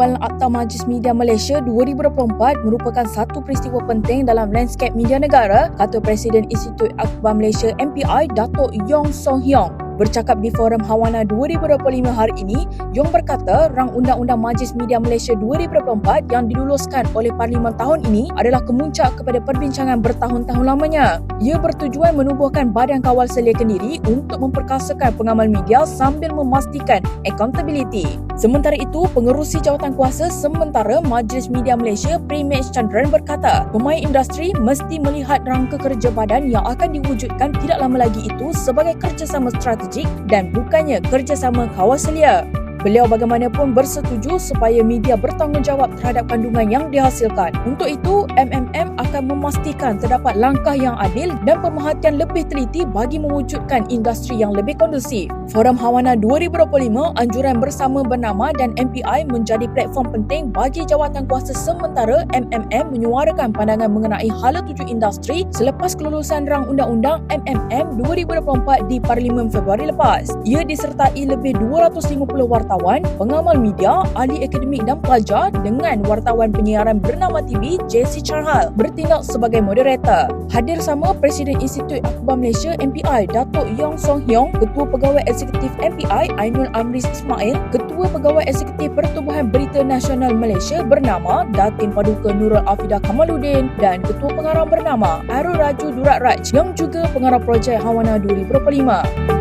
pengebalan Akta Majlis Media Malaysia 2024 merupakan satu peristiwa penting dalam landscape media negara, kata Presiden Institut Akhbar Malaysia MPI Datuk Yong Song Hyong. Bercakap di Forum Hawana 2025 hari ini, Yong berkata rang Undang-Undang Majlis Media Malaysia 2024 yang diluluskan oleh Parlimen tahun ini adalah kemuncak kepada perbincangan bertahun-tahun lamanya. Ia bertujuan menubuhkan badan kawal selia kendiri untuk memperkasakan pengamal media sambil memastikan accountability. Sementara itu, pengerusi jawatan kuasa sementara Majlis Media Malaysia Premier Chandran berkata, pemain industri mesti melihat rangka kerja badan yang akan diwujudkan tidak lama lagi itu sebagai kerjasama strategi strategik dan bukannya kerjasama kawasalia. Beliau bagaimanapun bersetuju supaya media bertanggungjawab terhadap kandungan yang dihasilkan. Untuk itu, MMM akan memastikan terdapat langkah yang adil dan pemerhatian lebih teliti bagi mewujudkan industri yang lebih kondusif. Forum Hawana 2025 anjuran bersama bernama dan MPI menjadi platform penting bagi jawatan kuasa sementara MMM menyuarakan pandangan mengenai hala tuju industri selepas kelulusan rang undang-undang MMM 2024 di Parlimen Februari lepas. Ia disertai lebih 250 wartawan wartawan, pengamal media, ahli akademik dan pelajar dengan wartawan penyiaran bernama TV JC Charhal bertindak sebagai moderator. Hadir sama Presiden Institut Akhbar Malaysia MPI Datuk Yong Song Hyong, Ketua Pegawai Eksekutif MPI Ainul Amris Ismail, Ketua Pegawai Eksekutif Pertubuhan Berita Nasional Malaysia bernama Datin Paduka Nurul Afida Kamaluddin dan Ketua Pengarah bernama Arul Raju Durat Raj yang juga pengarah projek Hawana 2025.